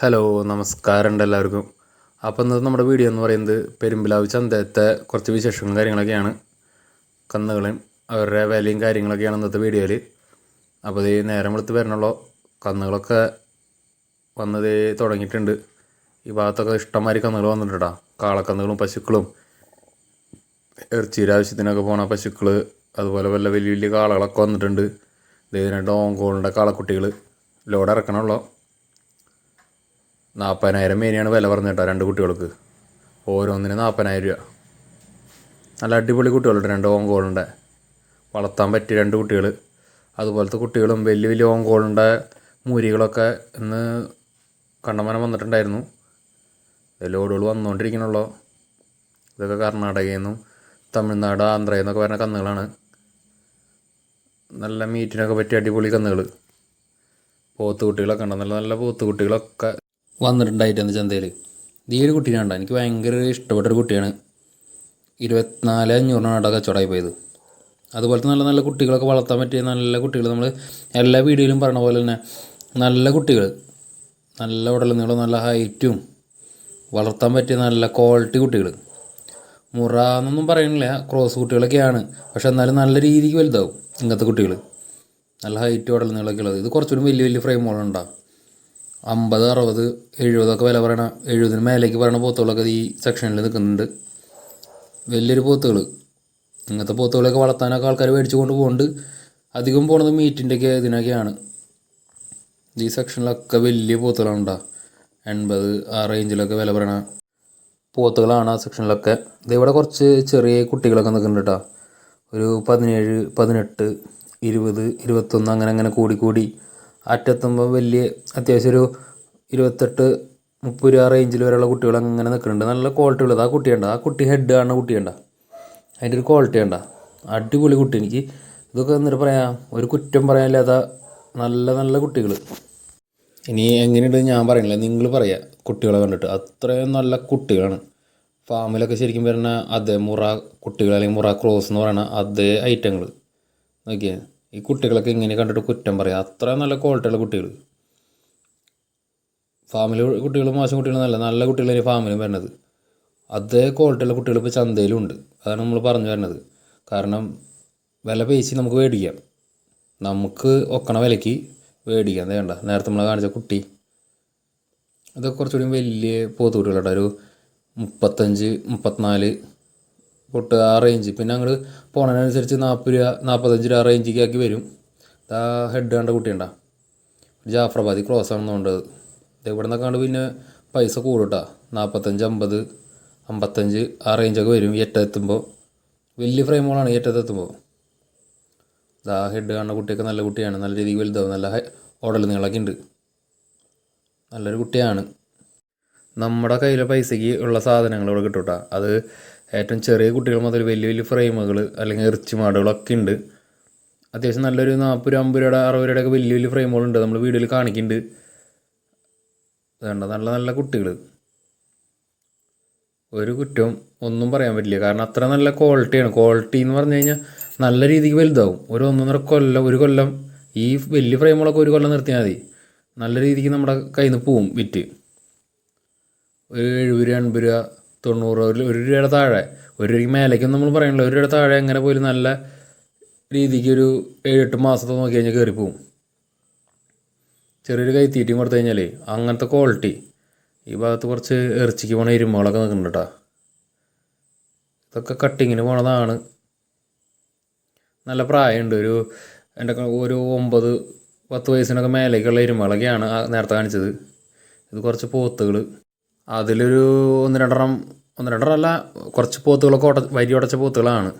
Hello നമസ്കാരം ഉണ്ട് എല്ലാവർക്കും. അപ്പോൾ ഇന്നത്തെ നമ്മുടെ വീഡിയോ എന്ന് പറയുന്നത് പെരുമ്പിലാവ് ചന്തത്തെ കുറച്ച് വിശേഷങ്ങളും കാര്യങ്ങളൊക്കെയാണ്. കന്നുകളും അവരുടെ വിലയും കാര്യങ്ങളൊക്കെയാണ് ഇന്നത്തെ വീഡിയോയിൽ അപ്പോൾ ഇത് നേരം വെളുത്ത് വരണുള്ളൂ. കന്നുകളൊക്കെ വന്നത് തുടങ്ങിയിട്ടുണ്ട്. ഈ ഭാഗത്തൊക്കെ ഇഷ്ടംമാതിരി കന്നുകൾ വന്നിട്ടുണ്ടാ. കാളക്കന്നുകളും പശുക്കളും. ഇറച്ചിയുടെ ആവശ്യത്തിനൊക്കെ പോണ പശുക്കൾ അതുപോലെ വല്ല വലിയ വലിയ കാളകളൊക്കെ വന്നിട്ടുണ്ട്. ഇത് രണ്ട് ഓങ്കോളിന്റെ കാളക്കുട്ടികൾ ലോഡ് ഇറക്കണുള്ളൂ. നാൽപ്പതിനായിരം മേനിയാണ് വില പറഞ്ഞു കേട്ടോ രണ്ട് കുട്ടികൾക്ക്. ഓരോന്നിന് നാൽപ്പതിനായിരം രൂപ. നല്ല അടിപൊളി കുട്ടികളുണ്ട് രണ്ട് ഓങ്കോളുണ്ട് വളർത്താൻ പറ്റിയ രണ്ട് കുട്ടികൾ. അതുപോലത്തെ കുട്ടികളും വലിയ വലിയ ഓങ്കോളുണ്ട് മൂരികളൊക്കെ ഇന്ന് കണ്ടമാനം വന്നിട്ടുണ്ടായിരുന്നു. ലോഡുകൾ വന്നുകൊണ്ടിരിക്കണല്ലോ ഇതൊക്കെ കർണാടകയിൽ നിന്നും തമിഴ്നാട് ആന്ധ്രയിൽ നിന്നൊക്കെ വരുന്ന കന്നുകളാണ്. നല്ല മീറ്റിനൊക്കെ പറ്റിയ അടിപൊളി കന്നുകൾ പോത്ത് കുട്ടികളൊക്കെ ഉണ്ട്. നല്ല നല്ല പോത്ത് വന്നിട്ടുണ്ടായിരുന്നു ചന്തയിൽ. ഈ ഒരു കുട്ടീനെ എനിക്ക് ഭയങ്കര ഇഷ്ടപ്പെട്ടൊരു കുട്ടിയാണ്. ഇരുപത്തിനാല് അഞ്ഞൂറിനാണ് അവിടെ കച്ചവടമായി പോയത്. അതുപോലത്തെ നല്ല നല്ല കുട്ടികളൊക്കെ വളർത്താൻ പറ്റിയ നല്ല കുട്ടികൾ നമ്മൾ എല്ലാ വീഡിയോയിലും പറഞ്ഞ പോലെ തന്നെ നല്ല കുട്ടികൾ നല്ല നീളം നല്ല ഹൈറ്റും വളർത്താൻ പറ്റിയ നല്ല ക്വാളിറ്റി കുട്ടികൾ. മുറ എന്നൊന്നും പറയുന്നില്ല ക്രോസ് കുട്ടികളൊക്കെയാണ്. പക്ഷെ എന്നാലും നല്ല രീതിക്ക് വലുതാവും ഇങ്ങനത്തെ കുട്ടികൾ. നല്ല ഹൈറ്റ് ഉടൽ നീളമൊക്കെ ഉള്ളത്. ഇത് കുറച്ചുകൂടി വലിയ വലിയ ഫ്രെയിമുകളുണ്ടാവും അമ്പത് അറുപത് എഴുപതൊക്കെ വില പറയണ എഴുപതിന് മേലേക്ക് പറയണ പോത്തുകളൊക്കെ ഈ സെക്ഷനിൽ നിൽക്കുന്നുണ്ട്. വലിയൊരു പോത്തുകൾ ഇങ്ങനത്തെ പോത്തുകളൊക്കെ വളർത്താനൊക്കെ ആൾക്കാർ മേടിച്ചു കൊണ്ട് പോകുന്നുണ്ട് അധികം പോണത് മീറ്റിന്റെയൊക്കെ ഇതിനൊക്കെയാണ്. ഈ സെക്ഷനിലൊക്കെ വലിയ പോത്തുകളാണ് ഉണ്ടാ എൺപത് ആ റേഞ്ചിലൊക്കെ വില പറയണ പോത്തുകളാണ് ആ സെക്ഷനിലൊക്കെ ഇതിവിടെ കുറച്ച് ചെറിയ കുട്ടികളൊക്കെ നിൽക്കുന്നുണ്ട് കേട്ടോ ഒരു പതിനേഴ് പതിനെട്ട് ഇരുപത് ഇരുപത്തൊന്ന് അങ്ങനെ അങ്ങനെ കൂടി കൂടി അറ്റെത്തുമ്പോൾ വലിയ അത്യാവശ്യം ഒരു ഇരുപത്തെട്ട് മുപ്പത് രൂപ റേഞ്ചിൽ വരെയുള്ള കുട്ടികൾ അങ്ങനെ നിൽക്കുന്നുണ്ട് നല്ല ക്വാളിറ്റി ഉള്ളത്. ആ കുട്ടി കുട്ടിയുണ്ട് ആ കുട്ടി ഹെഡ് കാണുന്ന കുട്ടിയുണ്ട അതിന്റെ ഒരു ക്വാളിറ്റി ഉണ്ട അടിപൊളി കുട്ടി. എനിക്ക് ഇതൊക്കെ എന്നിട്ട് പറയാം. ഒരു കുറ്റം പറയാനില്ലാത്ത നല്ല നല്ല കുട്ടികൾ ഇനി എങ്ങനെയുണ്ട് ഞാൻ പറയണില്ല. നിങ്ങൾ പറയാം കുട്ടികളെ കണ്ടിട്ട്. അത്രയും നല്ല കുട്ടികളാണ്. ഫാമിലൊക്കെ ശരിക്കും പറഞ്ഞാൽ അതേ മുറ കുട്ടികൾ അല്ലെങ്കിൽ മുറ ക്രോസ് എന്ന് പറയുന്ന അതേ ഐറ്റങ്ങൾ നോക്കിയേ. ഈ കുട്ടികളൊക്കെ ഇങ്ങനെ കണ്ടിട്ട് കുറ്റം പറയാം. അത്ര നല്ല ക്വാളിറ്റിയുള്ള കുട്ടികൾ ഫാമിലി കുട്ടികൾ മോശം കുട്ടികൾ നല്ല നല്ല കുട്ടികൾ ഫാമിലും വരുന്നത്. അതേ ക്വാളിറ്റിയുള്ള കുട്ടികൾ ഇപ്പോൾ ചന്തയിലും ഉണ്ട്. അതാണ് നമ്മൾ പറഞ്ഞു വരുന്നത്. കാരണം വില പേശി നമുക്ക് മേടിക്കാം നമുക്ക് ഒക്കണ വിലയ്ക്ക് മേടിക്കാം വേണ്ട നേരത്തെ നമ്മളെ കാണിച്ച കുട്ടി. അതൊക്കെ കുറച്ചുകൂടി വലിയ പോത്ത് കുട്ടികളുണ്ട് ഒരു മുപ്പത്തഞ്ച് മുപ്പത്തിനാല് പൊട്ട് ആ റേഞ്ച് പിന്നെ അങ്ങോട്ട് പോണതിനനുസരിച്ച് നാൽപ്പത് രൂപ നാൽപ്പത്തഞ്ച് രൂപ റേഞ്ചിലേക്ക് ആക്കി വരും. ആ ഹെഡ് കണ്ട കുട്ടിയുണ്ട ജാഫ്രാബാദി ക്രോസ് ആണെന്ന് കൊണ്ടത് ഇവിടെ നിന്നൊക്കെ പിന്നെ പൈസ കൂടുട്ടാ. നാൽപ്പത്തഞ്ച് അമ്പത് അമ്പത്തഞ്ച് ആ റേഞ്ചൊക്കെ വരും ഏറ്റെത്തുമ്പോൾ വലിയ ഫ്രെയിമുകളാണ് ഏറ്റെത്തുമ്പോൾ ആ ഹെഡ് കാണുന്ന കുട്ടിയൊക്കെ നല്ല കുട്ടിയാണ്. നല്ല രീതിക്ക് വലുതാവും. നല്ല ഓടൽ നീളൊക്കെ ഉണ്ട് നല്ലൊരു കുട്ടിയാണ്. നമ്മുടെ കയ്യിലെ പൈസയ്ക്ക് ഉള്ള സാധനങ്ങൾ ഇവിടെ കിട്ടും കേട്ടോ അത് ഏറ്റവും ചെറിയ കുട്ടികൾ മുതൽ വലിയ വലിയ ഫ്രെയിമുകൾ അല്ലെങ്കിൽ ഇറച്ചി മാടുകളൊക്കെ ഉണ്ട്. അത്യാവശ്യം നല്ലൊരു നാൽപ്പത് രൂപ അമ്പത് രൂപയുടെ അറുപത് രൂപയുടെ ഒക്കെ വലിയ വലിയ ഫ്രെയിമുകളുണ്ട്. നമ്മൾ വീഡിയോയിൽ കാണിക്കുന്നുണ്ട്. വേണ്ട നല്ല നല്ല കുട്ടികൾ ഒരു കുറ്റവും ഒന്നും പറയാൻ പറ്റില്ല. കാരണം അത്ര നല്ല ക്വാളിറ്റിയാണ് ക്വാളിറ്റി എന്ന് പറഞ്ഞു കഴിഞ്ഞാൽ നല്ല രീതിക്ക് വലുതാവും. ഒരു ഒന്നൊന്നര കൊല്ലം ഒരു കൊല്ലം ഈ വലിയ ഫ്രെയിമുകളൊക്കെ ഒരു കൊല്ലം നിർത്തിയാൽ മതി. നല്ല രീതിക്ക് നമ്മുടെ കയ്യിൽ നിന്ന് പോവും വിറ്റ്. ഒരു എഴുപത് രൂപ എൺപത് രൂപ തൊണ്ണൂറ് ഒരു ഒരു രൂപയുടെ താഴെ. ഒരു രൂപയ്ക്ക് മേലേക്കൊന്നും നമ്മൾ പറയണില്ല ഒരു രൂപയുടെ താഴെ അങ്ങനെ പോയി നല്ല രീതിക്ക് ഒരു ഏഴ് എട്ട് മാസത്തെ നോക്കി കഴിഞ്ഞാൽ കയറിപ്പോവും ചെറിയൊരു കൈത്തീറ്റിയും കൊടുത്തു കഴിഞ്ഞാലേ അങ്ങനത്തെ ക്വാളിറ്റി ഈ ഭാഗത്ത് കുറച്ച് ഇറച്ചിക്ക് പോണ ഇരുമ്പുകളൊക്കെ നിൽക്കുന്നുണ്ട് കേട്ടോ ഇതൊക്കെ കട്ടിങ്ങിന് പോണതാണ്. നല്ല പ്രായമുണ്ട്. ഒരു എന്റെ ഒരു ഒമ്പത് പത്ത് വയസ്സിനൊക്കെ മേലേക്കുള്ള ഇരുമ്പുകളൊക്കെയാണ് നേരത്തെ കാണിച്ചത്. ഇത് കുറച്ച് പോത്തുകൾ അതിലൊരു ഒന്ന് രണ്ടെണ്ണം ഒന്ന് രണ്ടെണ്ണമല്ല കുറച്ച് പോത്തുകളൊക്കെ ഉട വരി ഉടച്ച പോത്തുകളാണ്.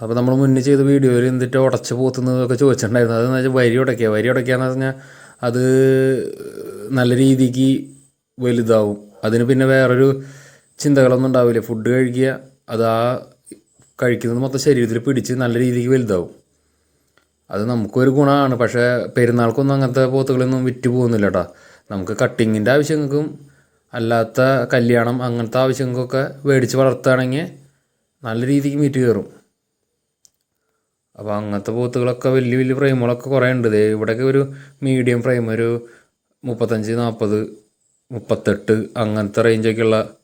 അപ്പോൾ നമ്മൾ മുന്നേ ചെയ്ത വീഡിയോയിൽ എന്തിട്ട് ഉടച്ച് പോത്തുന്നതൊക്കെ ചോദിച്ചിട്ടുണ്ടായിരുന്നു. അതെന്ന് വെച്ചാൽ വരി ഉടയ്ക്കുക വരി ഉടയ്ക്കുകയെന്ന് പറഞ്ഞാൽ അത് നല്ല രീതിക്ക് വലുതാവും. അതിന് പിന്നെ വേറൊരു ചിന്തകളൊന്നും ഉണ്ടാവില്ല. ഫുഡ് കഴിക്കുക അത് ആ കഴിക്കുന്നത് മൊത്തം ശരീരത്തിൽ പിടിച്ച് നല്ല രീതിക്ക് വലുതാവും. അത് നമുക്കൊരു ഗുണമാണ്. പക്ഷേ പെരുന്നാൾക്കൊന്നും അങ്ങനത്തെ പോത്തുകളൊന്നും വിറ്റ് പോകുന്നില്ല കേട്ടോ നമുക്ക് കട്ടിങ്ങിന്റെ ആവശ്യങ്ങൾക്കും അല്ലാത്ത കല്യാണം അങ്ങനത്തെ ആവശ്യങ്ങൾക്കൊക്കെ മേടിച്ച് വളർത്തുകയാണെങ്കിൽ നല്ല രീതിക്ക് മീറ്റ് കയറും. അപ്പോൾ അങ്ങനത്തെ പോത്തുകളൊക്കെ വലിയ വലിയ ഫ്രെയിമുകളൊക്കെ കുറേ ഉണ്ട്. ദേ ഇവിടെയൊക്കെ ഒരു മീഡിയം ഫ്രെയിം ഒരു മുപ്പത്തഞ്ച് നാൽപ്പത് മുപ്പത്തെട്ട് അങ്ങനത്തെ റേഞ്ചൊക്കെയുള്ള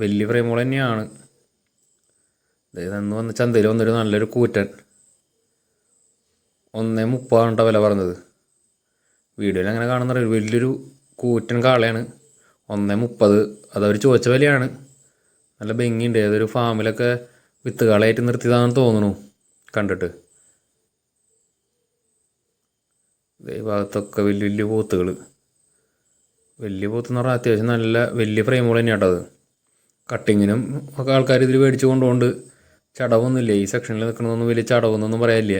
വലിയ ഫ്രെയിമുകൾ തന്നെയാണ്. ഇതെന്ന് വന്ന് ചന്തയിൽ വന്നൊരു നല്ലൊരു കൂറ്റൻ. ഒന്നേ മുപ്പതാണ് വില പറഞ്ഞത്. വീഡിയോയിൽ അങ്ങനെ കാണുന്ന വലിയൊരു കൂറ്റൻ കാളയാണ്. ഒന്നേ മുപ്പത്. അതവർ ചോദിച്ച വിലയാണ്. നല്ല ഭംഗിയുണ്ട്. ഏതൊരു ഫാമിലൊക്കെ വിത്ത് കാളയായിട്ട് നിർത്തിയതാണെന്ന് തോന്നുന്നു കണ്ടിട്ട്. ഈ ഭാഗത്തൊക്കെ വലിയ വലിയ പോത്തുകൾ വലിയ പോത്തെന്ന് പറഞ്ഞാൽ അത്യാവശ്യം നല്ല വലിയ ഫ്രെയിമുകൾ തന്നെയാട്ടത് കട്ടിങ്ങിനും ഒക്കെ ആൾക്കാർ ഇതിൽ മേടിച്ച് കൊണ്ടുകൊണ്ട് ചടവൊന്നുമില്ല. ഈ സെക്ഷനിൽ നിൽക്കണമെന്നൊന്നും വലിയ ചടവൊന്നൊന്നും പറയാനില്ല.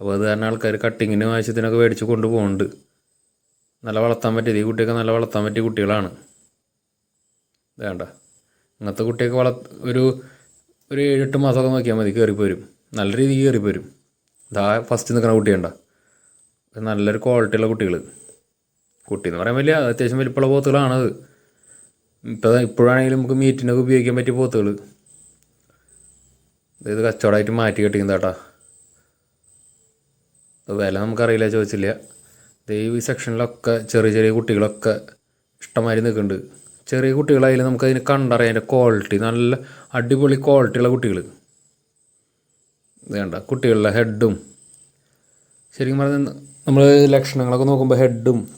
അപ്പോൾ അത് കാരണം ആൾക്കാർ കട്ടിങ്ങിനും ആവശ്യത്തിനൊക്കെ മേടിച്ച് കൊണ്ടുപോകുന്നുണ്ട്. നല്ല വളർത്താൻ പറ്റിയത് ഈ കുട്ടിയൊക്കെ നല്ല വളർത്താൻ പറ്റിയ കുട്ടികളാണ്. വേണ്ട ഇങ്ങനത്തെ കുട്ടിയൊക്കെ വള ഒരു ഒരു ഏഴെട്ട് മാസമൊക്കെ നോക്കിയാൽ മതി കയറിപ്പോരും നല്ല രീതിക്ക് കയറിപ്പോരും ഇതാ ഫസ്റ്റ് നിൽക്കുന്ന കുട്ടിയുണ്ട നല്ലൊരു ക്വാളിറ്റിയുള്ള കുട്ടികൾ കുട്ടി എന്ന് പറയാൻ വലിയ അത്യാവശ്യം വലിപ്പമുള്ള പോത്തുകളാണത് ഇപ്പോൾ ഇപ്പോഴാണെങ്കിലും നമുക്ക് മീറ്റിനൊക്കെ ഉപയോഗിക്കാൻ പറ്റിയ പോത്തുകൾ ഇത് കച്ചവടമായിട്ട് മാറ്റി കെട്ടിക്കുന്നതാട്ടാ വില നമുക്കറിയില്ല ചോദിച്ചില്ല. ദേ ഈ സെക്ഷനിലൊക്കെ ചെറിയ ചെറിയ കുട്ടികളൊക്കെ ഇഷ്ടമായി നിൽക്കുന്നുണ്ട്. ചെറിയ കുട്ടികളായാലും നമുക്കതിന് കണ്ടറിയാം അതിന്റെ ക്വാളിറ്റി നല്ല അടിപൊളി ക്വാളിറ്റിയുള്ള കുട്ടികൾ. വേണ്ട കുട്ടികളുടെ ഹെഡും ശരിക്കും പറഞ്ഞാൽ നമ്മൾ ലക്ഷണങ്ങളൊക്കെ നോക്കുമ്പോൾ ഹെഡും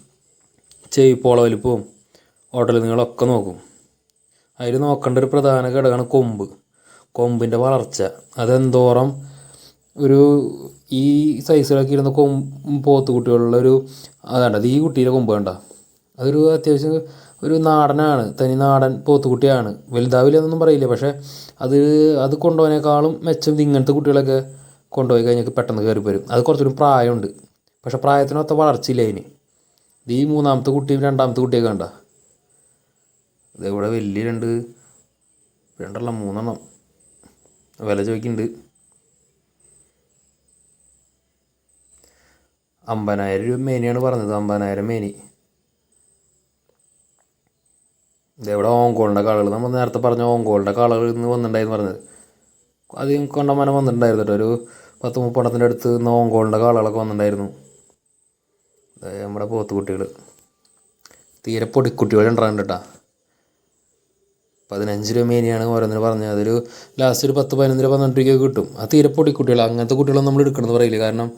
ചെയ്പോള വലിപ്പവും ഓട്ടൽ നിങ്ങളൊക്കെ നോക്കും. അതിൽ നോക്കേണ്ട ഒരു പ്രധാന ഘടകമാണ് കൊമ്പ്. കൊമ്പിന്റെ വളർച്ച. അതെന്തോരം ഒരു ഈ സൈസിലൊക്കെ ഇരുന്ന കൊമ്പ് പോത്ത് കുട്ടികളുള്ള ഒരു അതാണ്ടത് ഈ കുട്ടിയുടെ കൊമ്പ് വേണ്ട അതൊരു അത്യാവശ്യം ഒരു നാടനാണ്. തനി നാടൻ പോത്തുകുട്ടിയാണ് വലുതാവില്ല എന്നൊന്നും പറയില്ല. പക്ഷേ അത് അത് കൊണ്ടുപോകാനേക്കാളും മെച്ചം ഇത് ഇങ്ങനത്തെ കുട്ടികളൊക്കെ കൊണ്ടുപോയി കഴിഞ്ഞാൽ പെട്ടെന്ന് കയറി വരും. അത് കുറച്ചൊരു പ്രായമുണ്ട്. പക്ഷേ പ്രായത്തിനൊത്ത വളർച്ചയില്ല അതിന്. ഇത് ഈ മൂന്നാമത്തെ കുട്ടിയും രണ്ടാമത്തെ കുട്ടിയൊക്കെ കണ്ട. ഇവിടെ വലിയ രണ്ട് രണ്ടെണ്ണം മൂന്നെണ്ണം. വില ചോദിക്കുന്നുണ്ട്. അമ്പതിനായിരം രൂപ മേനിയാണ് പറഞ്ഞത് അമ്പതിനായിരം മേനി. ഇതെവിടെ ഓങ്കോളിന്റെ കാളുകൾ? നമ്മൾ നേരത്തെ പറഞ്ഞ ഓങ്കോളിന്റെ കാളുകൾ ഇന്ന് വന്നിട്ടുണ്ടായിരുന്നു പറഞ്ഞത്. അധികം കൊണ്ടമാനം വന്നിട്ടുണ്ടായിരുന്നു കേട്ടോ. ഒരു പത്ത് മുപ്പണത്തിന്റെ അടുത്ത് ഇന്ന് ഓങ്കോളിന്റെ കാളുകളൊക്കെ വന്നിട്ടുണ്ടായിരുന്നു. നമ്മുടെ പോത്തുകുട്ടികൾ തീരെ പൊടിക്കുട്ടികൾ ഉണ്ടാകുന്നുണ്ട് കേട്ടോ. പതിനഞ്ച് രൂപ മേനിയാണ് ഓരോന്നിന് പറഞ്ഞത്. അതൊരു ലാസ്റ്റ് ഒരു പത്ത് പതിനൊന്ന് രൂപ പന്ത്രണ്ട് രൂപയ്ക്ക് കിട്ടും. ആ തീരെ പൊടിക്കുട്ടികൾ അങ്ങനത്തെ കുട്ടികളൊന്നും നമ്മൾ എടുക്കണമെന്ന് പറയില്ല. കാരണം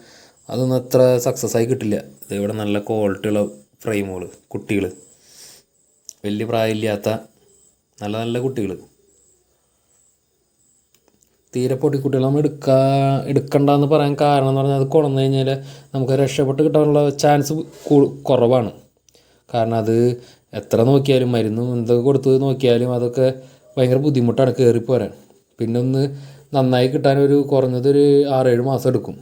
അതൊന്നും അത്ര സക്സസ് ആയി കിട്ടില്ല. ഇതിവിടെ നല്ല ക്വാളിറ്റി ഉള്ള ഫ്രെയിമുകൾ കുട്ടികൾ വലിയ പ്രായമില്ലാത്ത നല്ല നല്ല കുട്ടികൾ തീരെ പൊടിക്കുട്ടികൾ നമ്മൾ എടുക്കാ എടുക്കണ്ടെന്ന് പറയാൻ കാരണം എന്ന് പറഞ്ഞാൽ അത് കൊണ്ടു കഴിഞ്ഞാൽ നമുക്ക് രക്ഷപ്പെട്ട് കിട്ടാനുള്ള ചാൻസ് കുറവാണ്. കാരണം അത് എത്ര നോക്കിയാലും മരുന്നും എന്തൊക്കെ കൊടുത്ത് നോക്കിയാലും അതൊക്കെ ഭയങ്കര ബുദ്ധിമുട്ടാണ് കയറിപ്പോരാൻ പിന്നെ ഒന്ന് നന്നായി കിട്ടാൻ കിട്ടാനൊരു കുറഞ്ഞതൊരു ആറേഴ് മാസം എടുക്കും.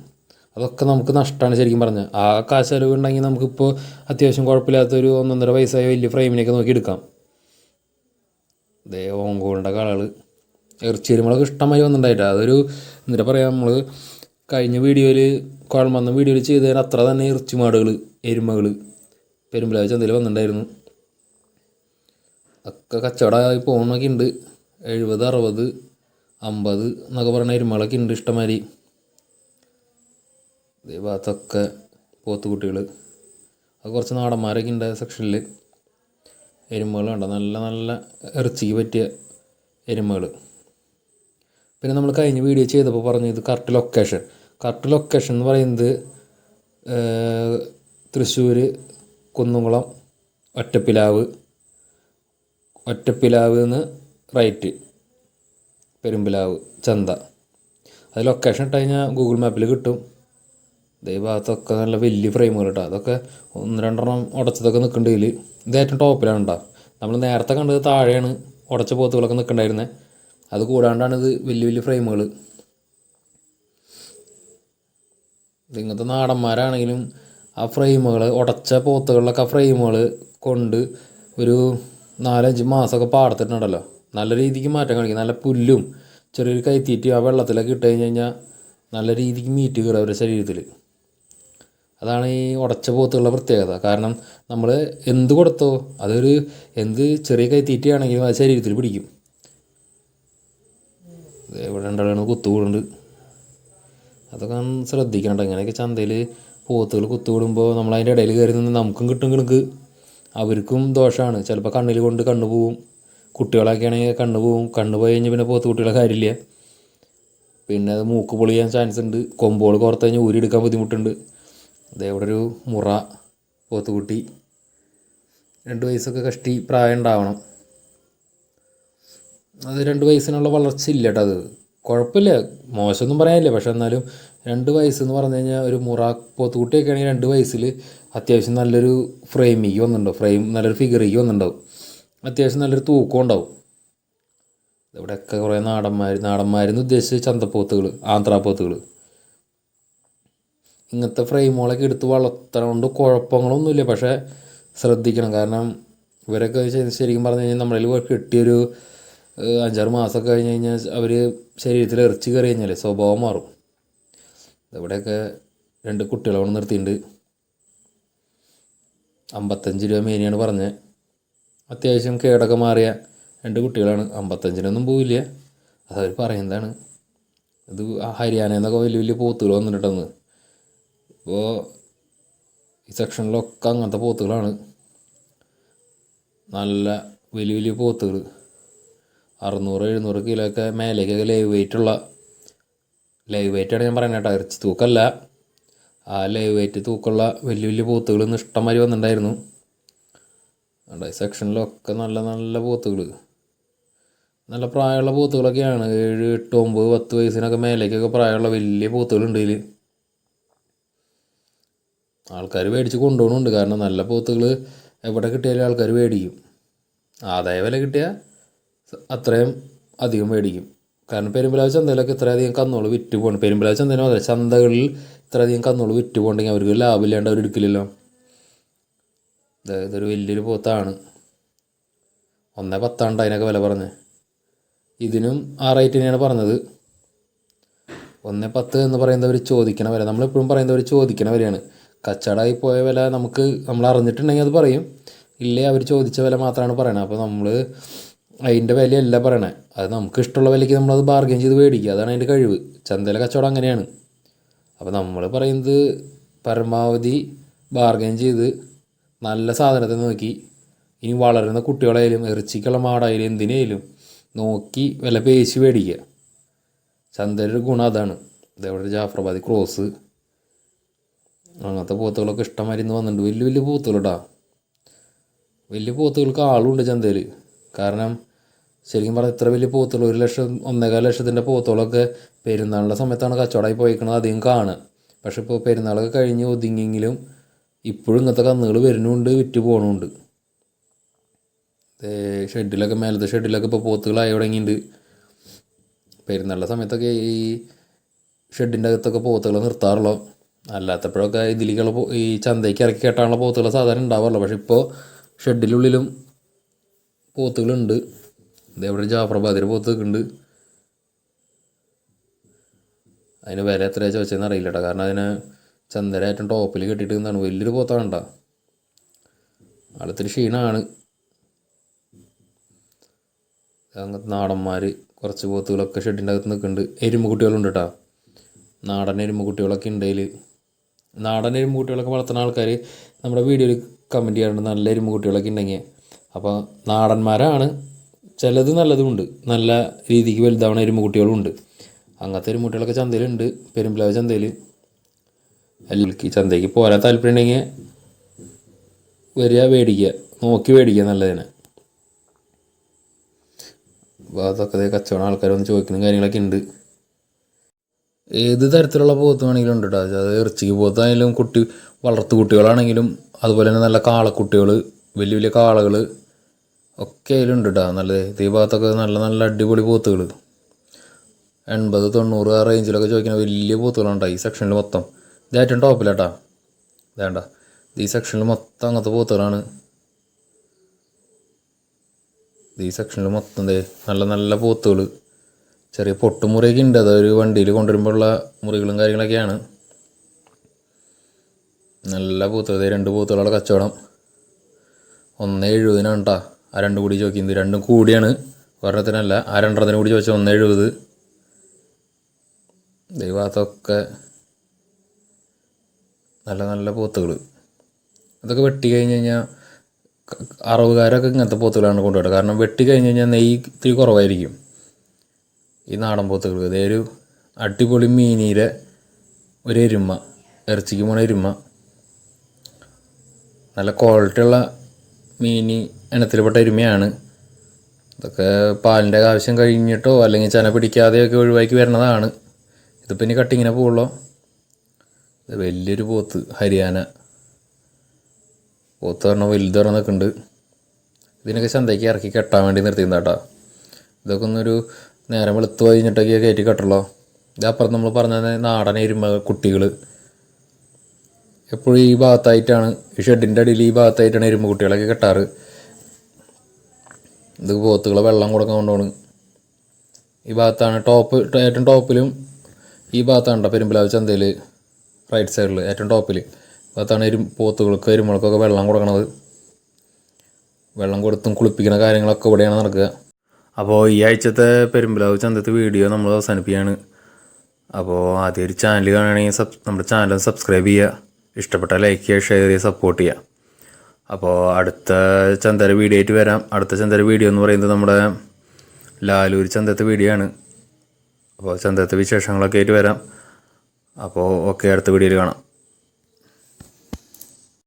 അതൊക്കെ നമുക്ക് നഷ്ടമാണ് ശരിക്കും പറഞ്ഞാൽ ആ കാശ് ചിലവുണ്ടെങ്കിൽ നമുക്കിപ്പോൾ അത്യാവശ്യം കുഴപ്പമില്ലാത്തൊരു ഒന്നൊന്നര വയസ്സായ വലിയ ഫ്രെയിമിനൊക്കെ നോക്കി എടുക്കാം. ദേ ഓങ്കോളിന്റെ കളകൾ ഇറച്ചിരുമുളക് ഇഷ്ടമായി വന്നിട്ടുണ്ടായിട്ട്. അതൊരു എന്നിട്ട് പറയാം നമ്മൾ കഴിഞ്ഞ വീഡിയോയിൽ കുഴമ്പന്ന വീഡിയോയിൽ ചെയ്തതിന് അത്ര തന്നെ ഇറച്ചിമാടുകൾ എരുമകൾ പെരുമ്പലാവ് ചന്തയിൽ വന്നിട്ടുണ്ടായിരുന്നു. ഒക്കെ കച്ചവടമായി പോകുന്നൊക്കെ ഉണ്ട്. എഴുപത് അറുപത് അമ്പത് എന്നൊക്കെ പറയുന്ന എരുമകളൊക്കെ ഉണ്ട് ഇഷ്ടമാതിരി. ഇതേ ഭാഗത്തൊക്കെ പോത്തുകുട്ടികൾ അത് കുറച്ച് നാടന്മാരൊക്കെ ഉണ്ട് സെക്ഷനിൽ എരുമകൾ കണ്ടോ? നല്ല നല്ല ഇറച്ചിക്ക് പറ്റിയ എരുമകൾ പിന്നെ നമ്മൾ കഴിഞ്ഞ വീഡിയോ ചെയ്തപ്പോൾ പറഞ്ഞു ഇത് കറക്റ്റ് ലൊക്കേഷൻ കറക്റ്റ് ലൊക്കേഷൻ എന്ന് പറയുന്നത് തൃശ്ശൂർ കുന്നുകുളം ഒറ്റപ്പിലാവ്. ഒറ്റപ്പിലാവ് നിന്ന് റൈറ്റ് പെരുമ്പിലാവ് ചന്ത. അത് ലൊക്കേഷൻ ഇട്ട് കഴിഞ്ഞാൽ ഗൂഗിൾ മാപ്പിൽ കിട്ടും. ഇതേ ഭാഗത്തൊക്കെ നല്ല വലിയ ഫ്രെയിമുകൾ കേട്ടോ അതൊക്കെ ഒന്ന് രണ്ടെണ്ണം ഉടച്ചതൊക്കെ നിൽക്കേണ്ടതിൽ ഇത് ഏറ്റവും ടോപ്പിലാണ് കേട്ടോ നമ്മൾ നേരത്തെ കണ്ടത് താഴെയാണ് ഉടച്ച പോത്തുകളൊക്കെ നിൽക്കണ്ടായിരുന്നത് അത് കൂടാണ്ടാണ് ഇത് വലിയ വലിയ ഫ്രെയിമുകൾ ഇങ്ങനത്തെ നാടന്മാരാണെങ്കിലും ആ ഫ്രെയിമുകൾ ഉടച്ച പോത്തുകളിലൊക്കെ ആ ഫ്രെയിമുകൾ കൊണ്ട് ഒരു നാലഞ്ച് മാസമൊക്കെ പാടത്തിട്ടുണ്ടല്ലോ. നല്ല രീതിക്ക് മാറ്റം കാണിക്കും. നല്ല പുല്ലും ചെറിയൊരു കൈത്തീറ്റി ആ വെള്ളത്തിലൊക്കെ ഇട്ട് കഴിഞ്ഞ് കഴിഞ്ഞാൽ നല്ല രീതിക്ക് മീറ്റ് കയറും അവരുടെ ശരീരത്തിൽ അതാണ് ഈ ഉടച്ച പോത്തുള്ള പ്രത്യേകത. കാരണം നമ്മൾ എന്ത് കൊടുത്തോ അതൊരു എന്ത് ചെറിയ കൈത്തീറ്റയാണെങ്കിലും അത് ശരീരത്തിൽ പിടിക്കും. ഇവിടെ രണ്ടാളാണ് കുത്തുകൂടുണ്ട് അതൊക്കെ ശ്രദ്ധിക്കണം ഇങ്ങനെയൊക്കെ ചന്തയിൽ പോത്തുകൾ കുത്തുകൂടുമ്പോൾ നമ്മൾ അതിന്റെ ഇടയിൽ കയറി നിന്ന് നമുക്കും കിട്ടും കിണക്ക്. അവർക്കും ദോഷമാണ് ചിലപ്പോൾ കണ്ണിൽ കൊണ്ട് കണ്ണു പോവും. കുട്ടികളൊക്കെ ആണെങ്കിൽ കണ്ണ് പോവും. കണ്ണ് പോയി കഴിഞ്ഞാൽ പിന്നെ പോത്ത് കുട്ടികളെ കാര്യമില്ല. പിന്നെ അത് മൂക്ക് പൊളിയാൻ ചാൻസ് ഉണ്ട്. കൊമ്പുകൾ കുറത്ത് കഴിഞ്ഞാൽ ഊരിയെടുക്കാൻ ബുദ്ധിമുട്ടുണ്ട്. അതേ ഇവിടെ ഒരു മുറ പോത്തുകുട്ടി. രണ്ട് വയസ്സൊക്കെ കഷ്ടി പ്രായം ഉണ്ടാവണം. അത് രണ്ട് വയസ്സിനുള്ള വളർച്ച ഇല്ല കേട്ടോ അത്. കുഴപ്പമില്ല. മോശമൊന്നും പറയാനില്ല. പക്ഷെ എന്നാലും രണ്ട് വയസ്സെന്ന് പറഞ്ഞു കഴിഞ്ഞാൽ ഒരു മുറ പോത്തുകുട്ടിയൊക്കെ ആണെങ്കിൽ രണ്ട് വയസ്സിൽ അത്യാവശ്യം നല്ലൊരു ഫ്രെയിമിക്ക് വന്നിട്ടുണ്ടാവും. ഫ്രെയിം നല്ലൊരു ഫിഗർ ഫിഗറിക്ക് വന്നിട്ടുണ്ടാവും. അത്യാവശ്യം നല്ലൊരു തൂക്കം ഉണ്ടാവും. ഇവിടെയൊക്കെ കുറേ നാടന്മാർ നാടന്മാരെന്ന് ഉദ്ദേശിച്ച് ചന്തപ്പോത്തുകൾ ആന്ധ്രാപ്പോത്തുകൾ ഇങ്ങനത്തെ ഫ്രെയിമുകളൊക്കെ എടുത്ത് വളർത്തണം കൊണ്ട് കുഴപ്പങ്ങളൊന്നുമില്ല. പക്ഷേ ശ്രദ്ധിക്കണം. കാരണം ഇവരൊക്കെ ശരിക്കും പറഞ്ഞു കഴിഞ്ഞാൽ നമ്മളിൽ കിട്ടിയൊരു അഞ്ചാറ് മാസമൊക്കെ കഴിഞ്ഞ് കഴിഞ്ഞാൽ അവർ ശരീരത്തിൽ ഇറച്ചി കയറി കഴിഞ്ഞാൽ സ്വഭാവം മാറും. ഇവിടെയൊക്കെ രണ്ട് കുട്ടികളെ കൊണ്ട് നിർത്തിയിട്ടുണ്ട്. അമ്പത്തഞ്ച് രൂപ മേനിയാണ് പറഞ്ഞത്. അത്യാവശ്യം കേടൊക്കെ മാറിയ രണ്ട് കുട്ടികളാണ്. അമ്പത്തഞ്ചിനൊന്നും പോവില്ല. അതവർ പറയുന്നതാണ്. ഇത് ഹരിയാനയിൽ നിന്നൊക്കെ വലിയ വലിയ പോത്തുകൾ വന്നിട്ടുണ്ടെന്ന്. ഇപ്പോൾ ഈ സെക്ഷനിലൊക്കെ അങ്ങനത്തെ പോത്തുകളാണ്. നല്ല വലിയ വലിയ പോത്തുകൾ അറുന്നൂറ് എഴുന്നൂറ് കിലോ ഒക്കെ മേലേക്കൊക്കെ ലൈവ് വെയിറ്റുള്ള ലൈവ് വെയിറ്റാണ് ഞാൻ പറയുന്നത് കേട്ടോ. ഇറച്ചി തൂക്കമല്ല ആ ലൈവ് വെയിറ്റ് തൂക്കമുള്ള വലിയ വലിയ പോത്തുകൾ ഇന്ന് ഇഷ്ടംമാതിരി വന്നിട്ടുണ്ടായിരുന്നു. അവിടെ സെക്ഷനിലൊക്കെ നല്ല നല്ല പോത്തുകൾ നല്ല പ്രായമുള്ള പോത്തുകളൊക്കെയാണ്. ഏഴ് എട്ട് ഒമ്പത് പത്ത് വയസ്സിനൊക്കെ മേലേക്കൊക്കെ പ്രായമുള്ള വലിയ പോത്തുകളുണ്ട് ഇതിൽ ആൾക്കാർ മേടിച്ച് കൊണ്ടുപോകുന്നുണ്ട്. കാരണം നല്ല പോത്തുകൾ എവിടെ കിട്ടിയാലും ആൾക്കാർ മേടിക്കും. ആദായ വില കിട്ടിയാൽ അത്രയും അധികം മേടിക്കും. കാരണം പെരുമ്പലാവ് ചന്തയിലൊക്കെ ഇത്രയധികം കന്നുകൾ വിറ്റ് പോകണം പെരുമ്പലാവ് ചന്തയിലും മാത്രമല്ല ചന്തകളിൽ ഇത്രയധികം കന്നുകൾ വിറ്റ് പോകണമെങ്കിൽ അവർക്ക് ലാഭമില്ലാണ്ട് അവർ എടുക്കില്ലല്ലോ. ഇത് ഇതൊരു വലിയൊരു പോത്താണ്. ഒന്നേ പത്താണ്ട് അതിനൊക്കെ വില പറഞ്ഞത് ഇതിനും ആ റേറ്റ് തന്നെയാണ് പറഞ്ഞത്. ഒന്നേ പത്ത് എന്ന് പറയുന്നവർ ചോദിക്കണവരെ നമ്മളെപ്പോഴും പറയുന്നവർ ചോദിക്കണവരെയാണ് കച്ചവടമായി പോയ വില നമുക്ക് നമ്മൾ അറിഞ്ഞിട്ടുണ്ടെങ്കിൽ അത് പറയും. ഇല്ലേ അവർ ചോദിച്ച വില മാത്രമാണ് പറയണത് അപ്പോൾ നമ്മൾ അതിന്റെ വിലയല്ല പറയണേ. അത് നമുക്ക് ഇഷ്ടമുള്ള വിലയ്ക്ക് നമ്മളത് ബാർഗെയിൻ ചെയ്ത് മേടിക്കുക. അതാണ് അതിന്റെ കഴിവ്. ചന്തയിലെ കച്ചവടം അങ്ങനെയാണ്. അപ്പോൾ നമ്മൾ പറയുന്നത് പരമാവധി ബാർഗെയിൻ ചെയ്ത് നല്ല സാധനത്തെ നോക്കി. ഇനി വളരുന്ന കുട്ടികളായാലും ഇറച്ചിക്കുള്ള മാടായാലും എന്തിനായാലും നോക്കി വില പേശി മേടിക്കുക. ചന്തയുടെ ഗുണം അതാണ്. ഇതേപോലെ ജാഫറാബാദി ക്രോസ് അങ്ങനത്തെ പോത്തുകളൊക്കെ ഇഷ്ടംമാതിരി ഇന്ന് വന്നിട്ടുണ്ട്. വലിയ വലിയ പോത്തുകളടാ വലിയ പോത്തുകൾക്ക് ആളുണ്ട് ചന്തയിൽ കാരണം ശരിക്കും പറഞ്ഞാൽ ഇത്ര വലിയ പോത്തുകൾ ഒരു ലക്ഷം ഒന്നേകാൽ ലക്ഷത്തിന്റെ പോത്തുകളൊക്കെ പെരുന്നാളിന്റെ സമയത്താണ് കച്ചവടമായി പോയിക്കണത് അധികം കാണുക. പക്ഷെ ഇപ്പോൾ പെരുന്നാളൊക്കെ കഴിഞ്ഞ് ഒതുങ്ങിയെങ്കിലും ഇപ്പോഴും ഇങ്ങനത്തെ കന്നുകൾ വരുന്നുണ്ട് വിറ്റ് പോകണമുണ്ട് ഷെഡിലൊക്കെ മേലത്തെ ഷെഡിലൊക്കെ ഇപ്പോൾ പോത്തുകളായി തുടങ്ങിയിട്ടുണ്ട്. പെരുന്നാളിന്റെ സമയത്തൊക്കെ ഈ ഷെഡിന്റെ അകത്തൊക്കെ പോത്തുകൾ നിർത്താറുള്ളൂ. അല്ലാത്തപ്പോഴൊക്കെ ഇതിലേക്കുള്ള ഈ ചന്തയ്ക്ക് ഇറക്കി കെട്ടാനുള്ള പോത്തുകൾ സാധാരണ ഉണ്ടാവാറുള്ളൂ പക്ഷെ ഇപ്പോൾ ഷെഡിനുള്ളിലും പോത്തുകളുണ്ട്. ഇതേവിടെ ജാഫറാബാദിൽ പോത്തൊക്കെ ഉണ്ട് അതിന് വില എത്രയാണ് ചോദിച്ചതെന്ന് അറിയില്ല കേട്ടോ കാരണം അതിന് ചന്തര ഏറ്റവും ടോപ്പിൽ കെട്ടിയിട്ട് നിന്നാണ്. വലിയൊരു പോത്താണ് കേട്ടോ ആളത്തിരി ക്ഷീണമാണ് അങ്ങനത്തെ നാടന്മാർ കുറച്ച് പോത്തുകളൊക്കെ ഷെഡിന്റെ അകത്ത് നിൽക്കുന്നുണ്ട്. എരുമ്പ് കുട്ടികളുണ്ട് കേട്ടോ നാടൻ എരുമ്പ് കുട്ടികളൊക്കെ ഉണ്ട് നാടൻ എരുമ്പ് കുട്ടികളൊക്കെ വളർത്തുന്ന ആൾക്കാർ നമ്മുടെ വീഡിയോയിൽ കമന്റ് ചെയ്യാറുണ്ട്. നല്ല എരുമ്പ് കുട്ടികളൊക്കെ ഉണ്ടെങ്കിൽ. അപ്പോൾ നാടന്മാരാണ്. ചിലത് നല്ലതുമുണ്ട്. നല്ല രീതിക്ക് വലുതാവണ എരുമ്പ് കുട്ടികളും ഉണ്ട് അങ്ങനത്തെ എരുമ്പ് കുട്ടികളൊക്കെ ചന്തയിലുണ്ട്. പെരുമ്പിലാവ് ചന്തയിൽ അല്ലെങ്കിൽ ചന്തയ്ക്ക് പോരാൻ താല്പര്യം ഉണ്ടെങ്കിൽ വരിക മേടിക്കുക. നോക്കി മേടിക്കുക നല്ലതിനെ. അപ്പോൾ അതൊക്കെ കച്ചവടം ആൾക്കാർ വന്ന് ചോദിക്കുന്ന കാര്യങ്ങളൊക്കെ ഉണ്ട്. ഏത് തരത്തിലുള്ള പോത്ത് വേണമെങ്കിലും ഉണ്ട് കേട്ടോ അത് ഇറച്ചിക്ക് പോത്തായാലും കുട്ടി വളർത്തു കുട്ടികളാണെങ്കിലും അതുപോലെ തന്നെ നല്ല കാളക്കുട്ടികൾ വലിയ വലിയ കാളകൾ ഒക്കെ അതിലുണ്ട് കേട്ടോ നല്ല ഈ ഭാഗത്തൊക്കെ നല്ല നല്ല അടിപൊളി പോത്തുകൾ എൺപത് തൊണ്ണൂറ് ആ റേഞ്ചിലൊക്കെ ചോദിക്കുന്ന വലിയ പോത്തുകളുണ്ടോ ഈ സെക്ഷനിൽ മൊത്തം. ഇത് ഏറ്റവും ടോപ്പിലാട്ടാ വേണ്ട ഈ സെക്ഷനിൽ മൊത്തം അങ്ങനത്തെ പോത്തുകളാണ്. ഈ സെക്ഷനിൽ മൊത്തം നല്ല നല്ല പോത്തുകൾ ചെറിയ പൊട്ടുമുറിയൊക്കെ ഉണ്ട്. ഒരു വണ്ടിയിൽ കൊണ്ടുവരുമ്പോഴുള്ള മുറികളും കാര്യങ്ങളൊക്കെയാണ്. നല്ല പോത്തുകൾ. രണ്ട് പൂത്തുകളുള്ള കച്ചവടം. ഒന്ന് എഴുപതിനാണ് കേട്ടോ ആ രണ്ടും കൂടി ചോദിക്കുന്നത് രണ്ടും കൂടിയാണ്. ഒരെണ്ണത്തിനല്ല. ആ രണ്ടെണ്ണത്തിന് കൂടി ചോദിച്ചാൽ ഒന്ന് എഴുപത്. ദൈവത്തൊക്കെ നല്ല നല്ല പോത്തുകൾ അതൊക്കെ വെട്ടി കഴിഞ്ഞ് കഴിഞ്ഞാൽ അറവുകാരൊക്കെ ഇങ്ങനത്തെ പോത്തുകളാണ് കൊണ്ടുപോയത് കാരണം വെട്ടി കഴിഞ്ഞ് കഴിഞ്ഞാൽ നെയ്യ് ഇത്തിരി കുറവായിരിക്കും. ഈ നാടൻ പോത്തുകൾ ഇതേ ഒരു അടിപൊളി മീനിയിലെ ഒരു എരുമ ഇറച്ചിക്ക് പോണ എരുമ. നല്ല ക്വാളിറ്റി ഉള്ള മീനി ഇനത്തിൽപ്പെട്ട എരുമയാണ്. ഇതൊക്കെ പാലിന്റെ ആവശ്യം കഴിഞ്ഞിട്ടോ അല്ലെങ്കിൽ ചന പിടിക്കാതെയൊക്കെ ഒഴിവാക്കി വരുന്നതാണ്. ഇതിപ്പോൾ ഇനി കട്ടിങ്ങിനെ പോകുള്ളൂ ഇത് വലിയൊരു പോത്ത് ഹരിയാന. പോത്ത് പറഞ്ഞാൽ വലുത് പറഞ്ഞ നിൽക്കുന്നുണ്ട് ഇതിനൊക്കെ ചന്തയ്ക്ക് ഇറക്കി കെട്ടാൻ വേണ്ടി നിർത്തിയിരുന്നാട്ടാ ഇതൊക്കെ ഒന്നൊരു നേരം വെളുത്ത് കഴിഞ്ഞിട്ടൊക്കെ കയറ്റി കെട്ടുള്ളൂ ഇതപ്പുറം നമ്മൾ പറഞ്ഞ നാടൻ എരുമ കുട്ടികൾ എപ്പോഴും ഈ ഭാഗത്തായിട്ടാണ് ഈ ഷെഡിന്റെ അടിയിൽ ഈ ഭാഗത്തായിട്ടാണ് എരുമ കുട്ടികളൊക്കെ കെട്ടാറ്. ഇത് പോത്തുകളെ വെള്ളം കൊടുക്കാൻ കൊണ്ടുപോണ്. ഈ ഭാഗത്താണ് ടോപ്പ് ഏറ്റവും ടോപ്പിലും ഈ ഭാഗത്താണ് പെരുമ്പലാവ് ചന്തയിൽ റൈറ്റ് സൈഡിൽ ഏറ്റവും ടോപ്പിൽ ഭാഗത്താണ് എരും പോത്തുകൾക്ക് എരുമകൾക്കൊക്കെ വെള്ളം കൊടുക്കണത്. വെള്ളം കൊടുത്തും കുളിപ്പിക്കുന്ന കാര്യങ്ങളൊക്കെ ഇവിടെയാണ് നടക്കുക. അപ്പോൾ ഈ ആഴ്ചത്തെ പെരുമ്പലാവ് ചന്തത്തെ വീഡിയോ നമ്മൾ അവസാനിപ്പിക്കുകയാണ്. അപ്പോൾ ആദ്യം ഒരു ചാനൽ കാണുകയാണെങ്കിൽ സബ് നമ്മുടെ ചാനൽ സബ്സ്ക്രൈബ് ചെയ്യുക. ഇഷ്ടപ്പെട്ട ലൈക്ക് ചെയ്യുക ഷെയർ ചെയ്യുക സപ്പോർട്ട് ചെയ്യുക. അപ്പോൾ അടുത്ത ചന്തര വീഡിയോ ആയിട്ട് വരാം. അടുത്ത ചന്തര വീഡിയോ എന്ന് പറയുന്നത് നമ്മുടെ ലാലൂർ ചന്തത്തെ വീഡിയോ ആണ്. അപ്പോൾ ചന്തത്തെ വിശേഷങ്ങളൊക്കെ ആയിട്ട് വരാം. അപ്പോൾ ഓക്കെ അടുത്ത വീഡിയോയിൽ കാണാം.